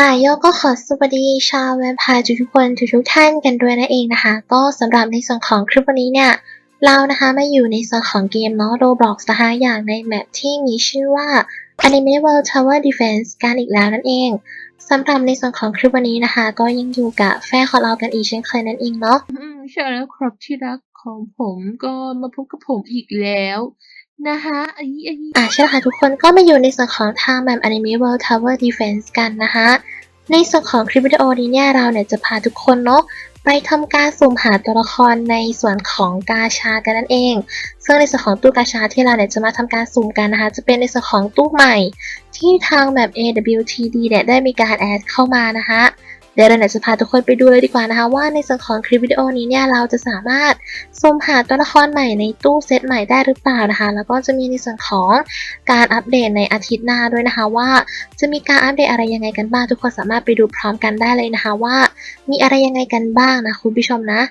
อ่าโยก็ขอสวัสดีชาวแวมไพร์ทุกคนทุกๆท่านกันด้วยนั่นเองนะคะ ก็สำหรับในส่วนของคลิปวันนี้เนี่ย เรานะคะมาอยู่ในส่วนของเกมเนาะ Roblox นะคะอย่างในแมปที่มีชื่อว่า Anime World Tower Defense กันอีกแล้วนั่นเองสำหรับในส่วนของคลิปวันนี้นะคะ ก็ยังอยู่กับแฟนของเรากันอีกเช่นเคยนั่นเองเนาะอืมใช่แล้วครับที่รักของผมก็มาพบกับผมอีกแล้ว นะคะไอ้ไอ้อ่าใช่ค่ะทุกคนก็มาอยู่ในส่วนของทางแบบ Anime World Tower Defense กันนะคะ ในส่วนของคลิปวิดีโอนี้เนี่ยเราเนี่ยจะพาทุกคนเนาะไปทำการสุ่มหาตัวละครในส่วนของกาชากันนั่นเอง ซึ่งในส่วนของตู้กาชาที่เราเนี่ยจะมาทำการสุ่มกันนะคะ จะเป็นในส่วนของตู้ใหม่ ที่ทางแบบ AWTD เนี่ยได้มีการแอดเข้ามานะคะ เดี๋ยวเราจะพาทุกคนไปดูเลยดีกว่านะคะว่าในส่วนของคลิปวิดีโอนี้เนี่ยเราจะสามารถสุ่มหาตัวละครใหม่ในตู้เซตใหม่ได้หรือเปล่านะคะ แล้วก็จะมีในส่วนของการอัปเดตในอาทิตย์หน้าด้วยนะคะว่า จะมีการอัปเดตอะไรยังไงกันบ้างทุกคนสามารถไปดูพร้อมกันได้เลยนะคะว่า มีอะไรยังไงกันบ้างนะคุณผู้ชมนะ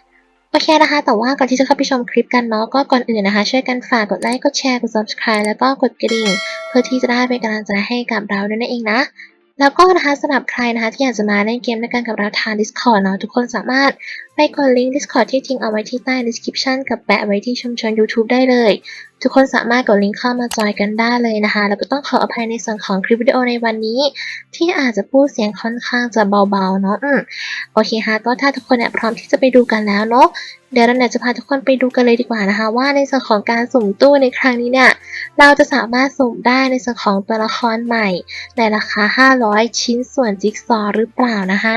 โอเคนะคะ แต่ว่าก่อนที่จะเข้าไปชมคลิปกันเนาะ ก็ก่อนอื่นนะคะ ช่วยกันฝากกดไลค์ กดแชร์ กด subscribe แล้วก็กดกระดิ่ง เพื่อที่จะได้เป็นกำลังใจให้กับเราด้วยนั่นเองนะ แล้วก็นะคะสำหรับใครนะคะที่อยากจะมาเล่นเกมด้วยกันกับเราทาง Discord เนาะทุกคนสามารถไปกดลิงก์ Discord ที่ทิ้งเอาไว้ที่ใต้ description กับแปะไว้ที่ชุมชน YouTube ได้เลย ทุกคนสามารถกดลิงก์เข้ามาจอยกันได้เลยนะคะ แล้วก็ต้องขออภัยในส่วนของคลิปวิดีโอในวันนี้ ที่อาจจะพูดเสียงค่อนข้างจะเบาๆเนาะอืมโอเคค่ะก็ถ้าทุกคนเนี่ยพร้อมที่จะไปดูกันแล้วเนาะ เดี๋ยวเราเนี่ยจะพาทุกคนไปดูกันเลยดีกว่านะคะ ว่าในส่วนของการสุ่มตู้ในครั้งนี้เนี่ย เราจะสามารถสุ่มได้ในส่วนของตัวละครใหม่ ในราคา 500 ชิ้นส่วนจิ๊กซอว์หรือเปล่านะคะ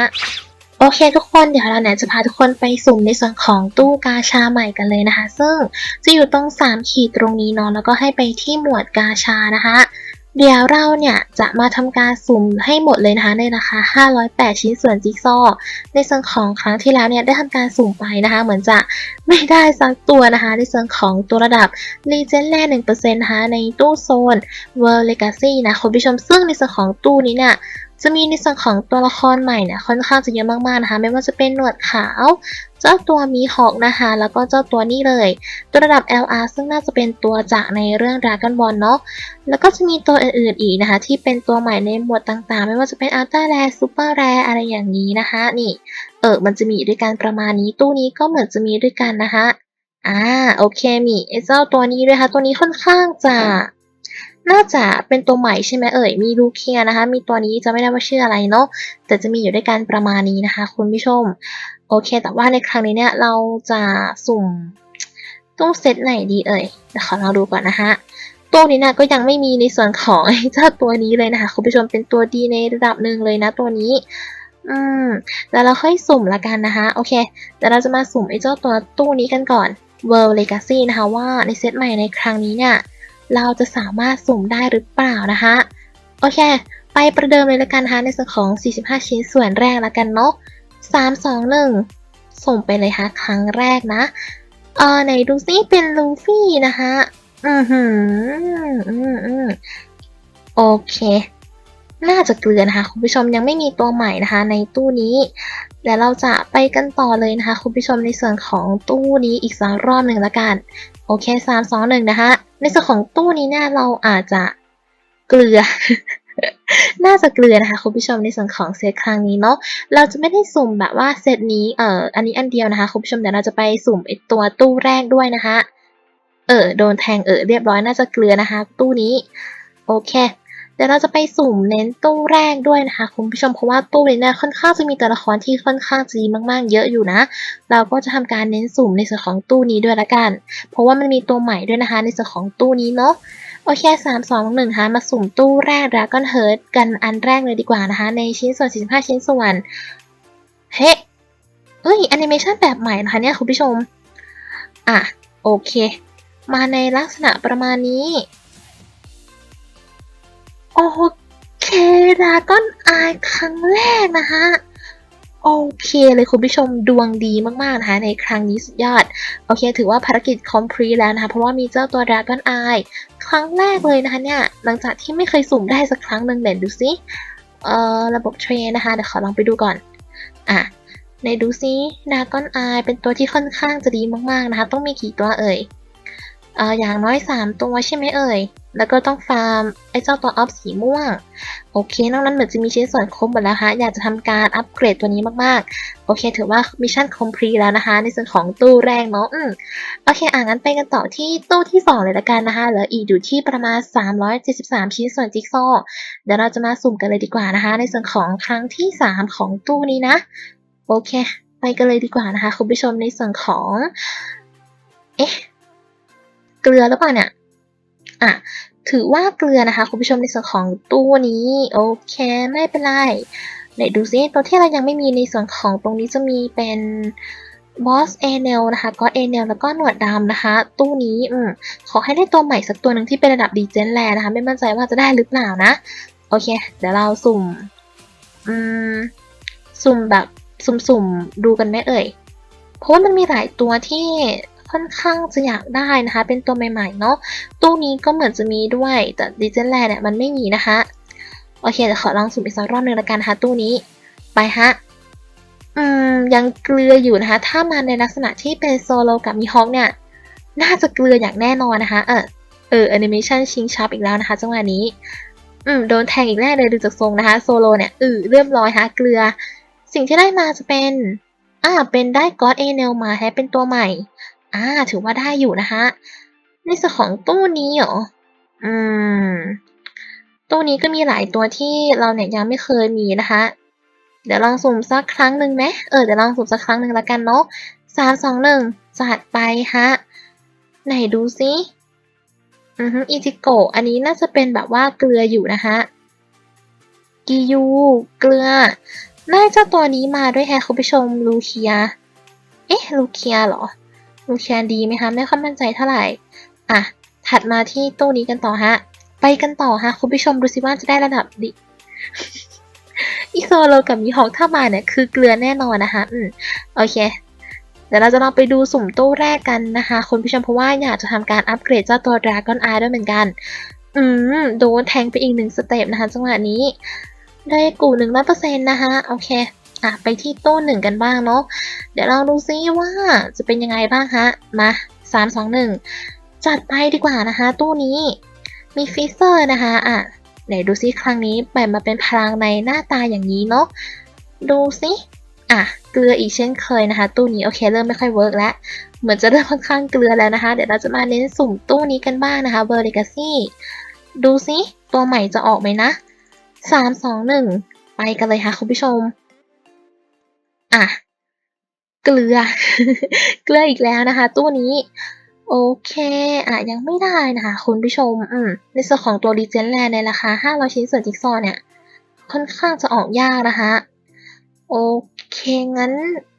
โอเคทุกคนเดี๋ยวเราเนี่ยจะพาทุกคนไปสุ่มในส่วนของตู้กาชาใหม่กันเลยนะคะ ซึ่งจะอยู่ตรง 3 ขีดตรงนี้เนาะแล้วก็ให้ไปที่หมวดกาชานะคะ เดี๋ยวเราเนี่ยจะมาทำการสุ่มให้หมดเลยนะคะในราคา 508 ชิ้นส่วนจิ๊กซอว์ในส่วนของครั้งที่แล้วเนี่ยได้ทำการสุ่มไปนะคะ เหมือนจะไม่ได้สักตัวนะคะ ในส่วนของตัวระดับรีเจนแรก1%นะคะในตู้โซน World Legacy นะคุณผู้ชมซึ่งในส่วนของตู้นี้เนี่ย จะมีในส่วนของตัวละครใหม่เนี่ยค่อนข้างจะเยอะมากๆนะคะ ไม่ว่าจะเป็นหนวดขาว เจ้าตัวมีฮอกนะคะ แล้วก็เจ้าตัวนี้เลยตัวระดับ LR ซึ่งน่าจะเป็นตัวจากในเรื่อง Dragon Ball เนาะแล้วก็จะมีตัวอื่นๆอีกนะคะ ที่เป็นตัวใหม่ในหมวดต่างๆ ไม่ว่าจะเป็น Ultra Rare Super Rare อะไรอย่างนี้นะคะ นี่ เออมันจะมีด้วยกันประมาณนี้ตู้นี้ก็เหมือนจะมีด้วยกันนะคะอ่าโอเคมีไอ้เจ้าตัวนี้ด้วยค่ะตัวนี้ค่อนข้างจะ น่าจะเป็นตัวใหม่ใช่ไหมเอ่ย มีลูเคียนะคะ มีตัวนี้จะไม่ได้ว่าชื่ออะไรเนาะ แต่จะมีอยู่ด้วยกันประมาณนี้นะคะ คุณผู้ชม โอเค แต่ว่าในครั้งนี้เนี่ยเราจะสุ่มตู้เซตไหนดีเอ่ยเดี๋ยวขอเราดูก่อนนะคะตู้นี้นะก็ยังไม่มีในส่วนของไอเจ้าตัวนี้เลยนะคะคุณผู้ชมเป็นตัวดีในระดับหนึ่งเลยนะตัวนี้ อืมแล้วเราค่อยสุ่มละกันนะคะ โอเคเดี๋ยวเราจะมาสุ่มไอ้เจ้าตัวตู้นี้กันก่อน World Legacy นะคะว่าในเซตใหม่ในครั้งนี้เนี่ย เราจะสามารถสุ่มได้หรือเปล่านะคะโอเค ไปประเดิมเลยละกันนะคะในส่วนของ 45 ชิ้นส่วนแรกละกันเนาะ3 2 1 ส่งไปเลยค่ะครั้งแรกนะ เออไหนดูซิเป็นลูฟี่นะคะอือหืออืมอืมโอเค น่าจะเกลือนะคะ คุณผู้ชมยังไม่มีตัวใหม่นะคะ ในตู้นี้ เดี๋ยวเราจะไปกันต่อเลยนะคะ คุณผู้ชมในส่วนของตู้นี้อีกสักรอบหนึ่งละกัน โอเคสามสองหนึ่งนะคะ ในส่วนของตู้นี้เนี่ยเราอาจจะเกลือ น่าจะเกลือนะคะคุณผู้ชมในส่วนของเซตครั้งนี้เนาะ เราจะไม่ได้สุ่มแบบว่าเซตนี้เอ่ออันนี้อันเดียวนะคะคุณผู้ชมเดี๋ยวเราจะไปสุ่มไอตัวตู้แรกด้วยนะคะ เออโดนแทงเออเรียบร้อยน่าจะเกลือนะคะ ตู้นี้ โอเค เดี๋ยวเราจะไปสุ่มเน้นตู้แรกด้วยนะคะ คุณผู้ชมเพราะว่าตู้นี้เนี่ยค่อนข้างจะมีตัวละครที่ค่อนข้างจะดีมากๆ เยอะอยู่นะ เราก็จะทำการเน้นสุ่มในส่วนของตู้นี้ด้วยละกัน เพราะว่ามันมีตัวใหม่ด้วยนะคะ ในส่วนของตู้นี้เนาะโอเคสามสองหนึ่งค่ะมาสุ่มตู้แรก Dragon Heart กันอันแรกเลยดีกว่านะคะ ในชิ้นส่วน 45 ชิ้นส่วนเฮ้เอ้ยแอนิเมชันแบบใหม่นะคะเนี่ยคุณผู้ชม อะ โอเค มาในลักษณะประมาณนี้ โอเคดราก้อนอายครั้งแรกนะคะโอเคเลยคุณผู้ชมดวงดีมากๆนะคะในครั้งนี้สุดยอด โอเค ถือว่าภารกิจ complete แล้วนะคะ เพราะว่ามีเจ้าตัว Dragon Eye ครั้งแรกเลยนะคะเนี่ย หลังจากที่ไม่เคยสุ่มได้สักครั้งหนึ่งเด่นดูซิเอ่อระบบเทรนนะคะ เดี๋ยวขอลองไปดูก่อน อะ ในดูซิ Dragon Eye เป็นตัวที่ค่อนข้างจะดีมากๆนะคะ ต้องมีกี่ตัวเอ่ยเอ่ออย่างน้อย 3 ตัวใช่ไหมเอ่ย แล้วก็ต้องฟาร์มไอ้เจ้าตัวออฟสีม่วง โอเค นอกนั้นเหมือนจะมีชิ้นส่วนครบหมดแล้วฮะอยากจะทำการอัปเกรดตัวนี้มากๆ โอเค ถือว่ามิชชั่นคอมพลีแล้วนะคะ ในส่วนของตู้แรกเนาะอืมโอเค อ่างั้นไปกันต่อที่ตู้ที่ 2 เลยละกันนะคะ เหลืออีกอยู่ที่ประมาณ 373 ชิ้นส่วนจิ๊กซอว์เดี๋ยวเราจะมาสุ่มกันเลยดีกว่านะคะ ในส่วนของครั้งที่ 3 ของตู้นี้นะ โอเค ไปกันเลยดีกว่านะคะคุณผู้ชมในส่วนของ เอ๊ะ เกลือหรือเปล่าเนี่ย อะถือว่าเกลือนะคะคุณผู้ชมในส่วนของตู้นี้ โอเคไม่เป็นไรไหนดูซิตัวที่เรายังไม่มีในส่วนของตรงนี้จะมีเป็นบอสเอเนลนะคะก็เอเนลแล้วก็หนวดดำนะคะ ตู้นี้อืมขอให้ได้ตัวใหม่สักตัวหนึ่งที่เป็นระดับดีเจนแลนะคะ ไม่มั่นใจว่าจะได้หรือเปล่านะ โอเค เดี๋ยวเราสุ่ม อืม สุ่มแบบสุ่มๆดูกันไหมเอ่ยเพราะว่ามันมีหลายตัวที่ ค่อนข้างจะอยากได้นะคะ เป็นตัวใหม่ๆเนาะตู้นี้ก็เหมือนจะมีด้วย แต่ดิจิแลนเนี่ยมันไม่มีนะคะ โอเคเดี๋ยวขอลองสุ่มอีกสักรอบหนึ่งละกันนะคะตู้นี้ไปฮะอืมยังเกลืออยู่นะคะ ถ้ามาในลักษณะที่เป็นโซโลกับมีฮอกเนี่ยน่าจะเกลืออย่างแน่นอนนะคะ เออเออแอนิเมชันชิงชับอีกแล้วนะคะจังหวะนี้ อืมโดนแทงอีกแน่เลยดูจากทรงนะคะ โซโลเนี่ยอือเรียบร้อยฮะเกลือ สิ่งที่ได้มาจะเป็น อ่าเป็นได้ก็อดเอเนลมาแฮะเป็นตัวใหม่ อ่า ถือว่าได้อยู่นะคะในส่วนของตู้นี้เหรอ อืม ตู้นี้ก็มีหลายตัวที่เราเนี่ยยังไม่เคยมีนะคะ เดี๋ยวลองสุ่มสักครั้งหนึ่งไหมเออ เดี๋ยวลองสุ่มสักครั้งหนึ่งละกันเนาะสามสองหนึ่งจัดไปฮะ ไหนดูซิอือฮึอิจิโกะอันนี้น่าจะเป็นแบบว่าเกลืออยู่นะคะกิยู เกลือ น่าจะตัวนี้มาด้วยแฮะคุณผู้ชมลูเคีย เอ๊ะ ลูเคียเหรอ ลูเคียดีไหมคะ ไม่ค่อยมั่นใจเท่าไหร่อะถัดมาที่ตู้นี้กันต่อฮะ ไปกันต่อฮะ คุณผู้ชมดูสิว่าจะได้ระดับดิอีโซโลกับมีฮอกถ้ามาเนี่ยคือเกลือแน่นอนนะคะ อืมโอเค เดี๋ยวเราจะลองไปดูสุ่มตู้แรกกันนะคะ คุณผู้ชมเพราะว่าอยากจะทำการอัปเกรดเจ้าตัวดราก้อนอาด้วยเหมือนกัน อืม โดนแทงไปอีกหนึ่งสเต็ปนะคะจังหวะนี้ ได้กูหนึ่งร้อยเปอร์เซ็นต์นะคะ โอเค อะไปที่ตู้หนึ่งกันบ้างเนาะเดี๋ยวลองดูซิว่าจะเป็นยังไงบ้างฮะ มาสามสองหนึ่งจัดไปดีกว่านะคะ ตู้นี้ มีฟิเซอร์นะคะอะไหนดูซิครั้งนี้แบ่งมาเป็นพลังในหน้าตาอย่างนี้เนาะดูซิอะเกลืออีกเช่นเคยนะคะ ตู้นี้โอเคเริ่มไม่ค่อยเวิร์กแล้วเหมือนจะเริ่มค่อนข้างเกลือแล้วนะคะ เดี๋ยวเราจะมาเน้นสุ่มตู้นี้กันบ้างนะคะเบอร์เลกาซี่ดูซิตัวใหม่จะออกไหมนะสามสองหนึ่งไปกันเลยค่ะคุณผู้ชม อะ เกลือ เกลืออีกแล้วนะคะตู้นี้ โอเค อะ ยังไม่ได้นะคะ คุณผู้ชม อืม ในส่วนของตัวรีเจนแลนในราคา 500 ชิ้นส่วนจิ๊กซอว์เนี่ย ค่อนข้างจะออกยากนะคะ โอเค งั้น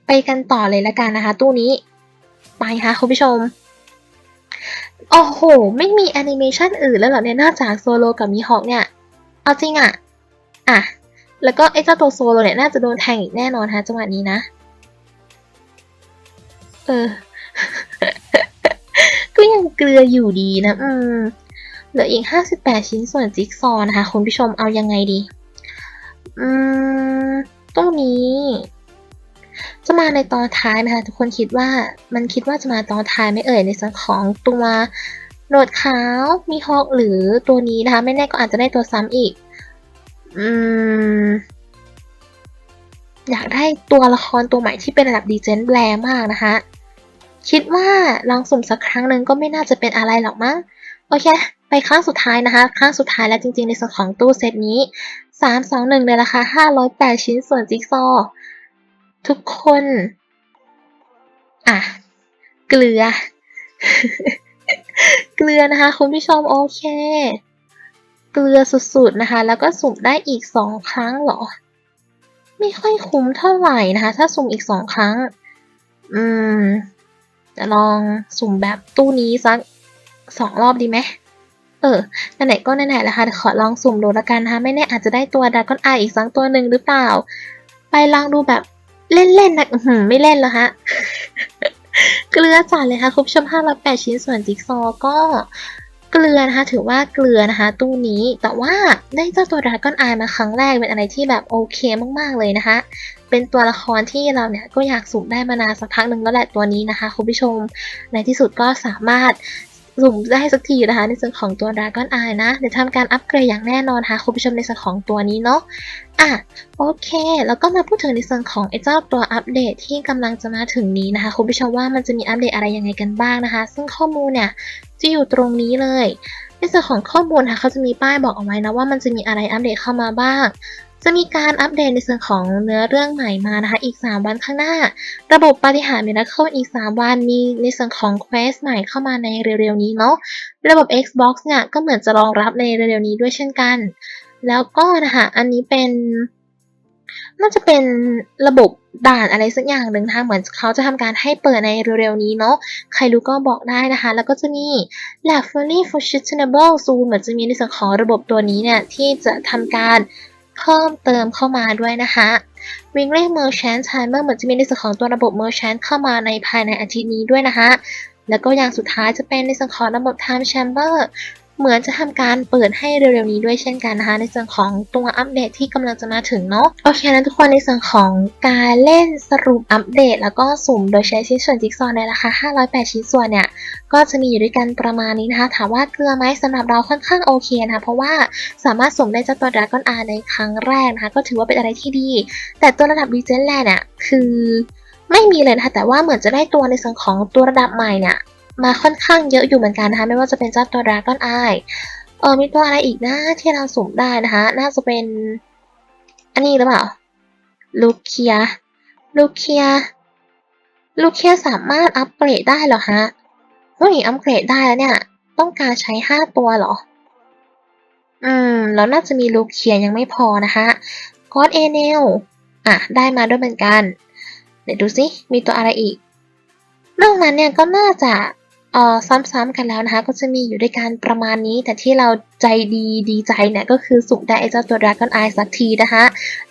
ไปกันต่อเลยละกันนะคะ ตู้นี้ ไปค่ะคุณผู้ชมโอ้โห ไม่มีแอนิเมชันอื่นแล้วเหรอเนี่ยนอกจากโซโลกับมีฮอกเนี่ย เอาจริงอะ อะ แล้วก็ไอ้เจ้าตัวโซโลเนี่ยน่าจะโดนแทงอีกแน่นอนฮะจังหวะนี้นะ เออ ก็ยังเกลืออยู่ดีนะ อืม เหลืออีก 58 ชิ้นส่วนจิ๊กซอนะคะคุณผู้ชมเอายังไงดี อืมตู้นี้ จะมาในตอนท้ายไหมคะทุกคนคิดว่ามันคิดว่าจะมาตอนท้ายไหม่เอ่ยในส่วนของตัวโหนดขาวมีฮอกหรือตัวนี้นะคะ ไม่แน่ก็อาจจะได้ตัวซ้ำอีก อืม อยากได้ตัวละครตัวใหม่ที่เป็นระดับดีเจนแบลมากนะคะ คิดว่าลองสุ่มสักครั้งหนึ่งก็ไม่น่าจะเป็นอะไรหรอกมั้ง โอเค ไปครั้งสุดท้ายนะคะ ครั้งสุดท้ายแล้วจริงๆในส่วนของตู้เซตนี้ 3 2 1 ในราคา 508 ชิ้นส่วนจิ๊กซอว์ทุกคน อะ เกลือ เกลือนะคะ คุณผู้ชมโอเค เกลือสุดๆนะคะ แล้วก็สุ่มได้อีก 2 ครั้งเหรอ ไม่ค่อยคุ้มเท่าไหร่นะคะ ถ้าสุ่มอีก 2 ครั้ง อืม จะลองสุ่มแบบตู้นี้สักสองรอบดีไหม เออไหนๆก็ไหนๆแล้วค่ะขอลองสุ่มดูละกันนะคะไม่แน่อาจจะได้ตัวดากอนไออีกสักตัวหนึ่งหรือเปล่า ไปลองดูแบบเล่นๆนะหือไม่เล่นแล้วฮะเกลือจัดเลยค่ะคุณผู้ชม508ชิ้นส่วนจิ๊กซอว์ก็ เกลือนะคะถือว่าเกลือนะคะ ตู้นี้แต่ว่าได้เจ้าตัวดราก้อนไอมาครั้งแรกเป็นอะไรที่แบบโอเคมากๆเลยนะคะ เป็นตัวละครที่เราเนี่ยก็อยากสุ่มได้มานานสักพักหนึ่งแล้วแหละตัวนี้นะคะคุณผู้ชม ในที่สุดก็สามารถ สุ่มได้สักทีนะคะ ในส่วนของตัว Dragon Eye นะ เดี๋ยวทำการอัปเกรดอย่างแน่นอนค่ะคุณผู้ชมในส่วนของตัวนี้เนาะอะโอเค แล้วก็มาพูดถึงในส่วนของไอ้เจ้าตัวอัปเดตที่กำลังจะมาถึงนี้นะคะคุณผู้ชมว่ามันจะมีอัปเดตอะไรยังไงกันบ้างนะคะ ซึ่งข้อมูลเนี่ยจะอยู่ตรงนี้เลยในส่วนของข้อมูลค่ะเขาจะมีป้ายบอกเอาไว้นะว่ามันจะมีอะไรอัปเดตเข้ามาบ้าง จะมีการอัปเดตในส่วนของเนื้อเรื่องใหม่มานะคะอีก 3 วันข้างหน้า ระบบปฏิหาริย์มิราเคิลอีก 3 วันมีในส่วนของเควสใหม่เข้ามาในเร็วๆนี้เนาะระบบ Xbox เนี่ยก็เหมือนจะรองรับในเร็วๆนี้ด้วยเช่นกัน แล้วก็นะคะอันนี้เป็นน่าจะเป็นระบบด่านอะไรสักอย่างหนึ่งนะคะเหมือนเขาจะทำการให้เปิดในเร็วๆนี้เนาะใครรู้ก็บอกได้นะคะ แล้วก็จะมี Lab Fully for Sustainable Zoom เหมือนจะมีในส่วนของระบบตัวนี้เนี่ย ที่จะทำการ เพิ่มเติมเข้ามาด้วยนะคะ Weekly Merchant Timer เหมือนจะมีในส่วนของตัวระบบ Merchant เข้ามาในภายในอาทิตย์นี้ด้วยนะคะแล้วก็อย่างสุดท้ายจะเป็นในส่วนของระบบ Time Chamber เหมือนจะทำการเปิดให้เร็วๆนี้ด้วยเช่นกันนะคะ ในส่วนของตัวอัปเดตที่กำลังจะมาถึงเนาะโอเคนะทุกคนในส่วนของการเล่นสรุปอัปเดต แล้วก็สุ่มโดยใช้ชิ้นส่วนจิ๊กซอว์ในราคา 508 ชิ้นส่วนเนี่ยก็จะมีอยู่ด้วยกันประมาณนี้นะคะ ถามว่าเกลือไหมสำหรับเราค่อนข้างโอเคนะคะเพราะว่าสามารถสุ่มได้เจ้าตัว Dragon R ในครั้งแรกนะคะก็ถือว่าเป็นอะไรที่ดี แต่ตัวระดับ Legend Land เนี่ยคือไม่มีเลยนะคะแต่ว่าเหมือนจะได้ตัวในส่วนของตัวระดับใหม่เนี่ย มาค่อนข้างเยอะอยู่เหมือนกันนะคะ ไม่ว่าจะเป็นเจ้าตัว Dragon Eye เออมีตัวอะไรอีกนะที่เราสุ่มได้นะคะ น่าจะเป็น อันนี้หรือเปล่า ลูเคีย ลูเคีย ลูเคียสามารถอัปเกรดได้เหรอฮะเฮ้ยอัปเกรดได้แล้วเนี่ย ต้องการใช้ห้าตัวเหรอ อืมแล้วน่าจะมีลูเคียยังไม่พอนะคะกอดเอเนลอะ ได้มาด้วยเหมือนกัน เดี๋ยวดูสิ มีตัวอะไรอีก นอกนั้นเนี่ยก็น่าจะ เอ่อซ้ำๆกันแล้วนะคะ ก็จะมีอยู่ด้วยกันประมาณนี้ แต่ที่เราใจดีดีใจเนี่ย ก็คือสุ่มได้ไอเจ้าตัวรักกันอายสักทีนะคะ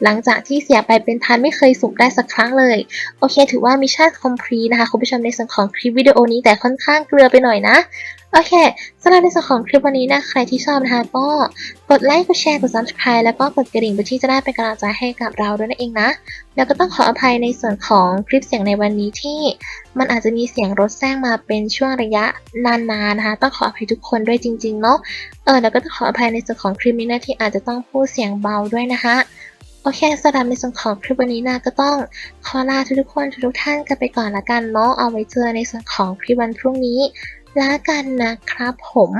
หลังจากที่เสียไปเป็นพันไม่เคยสุ่มได้สักครั้งเลย โอเค ถือว่ามิชชั่นคอมพลีนะคะ คุณผู้ชมในส่วนของคลิปวิดีโอนี้แต่ค่อนข้างเกลือไปหน่อยนะ โอเคสำหรับในส่วนของคลิปวันนี้นะใครที่ชอบนะคะก็กดไลค์กดแชร์กด subscribe แล้วก็กดกระดิ่งเพื่อที่จะได้เป็นกำลังใจให้กับเราด้วยนั่นเองนะ แล้วก็ต้องขออภัยในส่วนของคลิปเสียงในวันนี้ที่มันอาจจะมีเสียงรถแทรกมาเป็นช่วงระยะนานๆนะคะต้องขออภัยทุกคนด้วยจริงๆเนาะเออแล้วก็ต้องขออภัยในส่วนของคลิปนี้นะที่อาจจะต้องพูดเสียงเบาด้วยนะคะโอเคสำหรับในส่วนของคลิปวันนี้นะก็ต้องขอลาทุกๆคนทุกๆท่านกันไปก่อนละกันเนาะเอาไว้เจอในส่วนของคลิปวันพรุ่งนี้ ล้วกันนะครับผม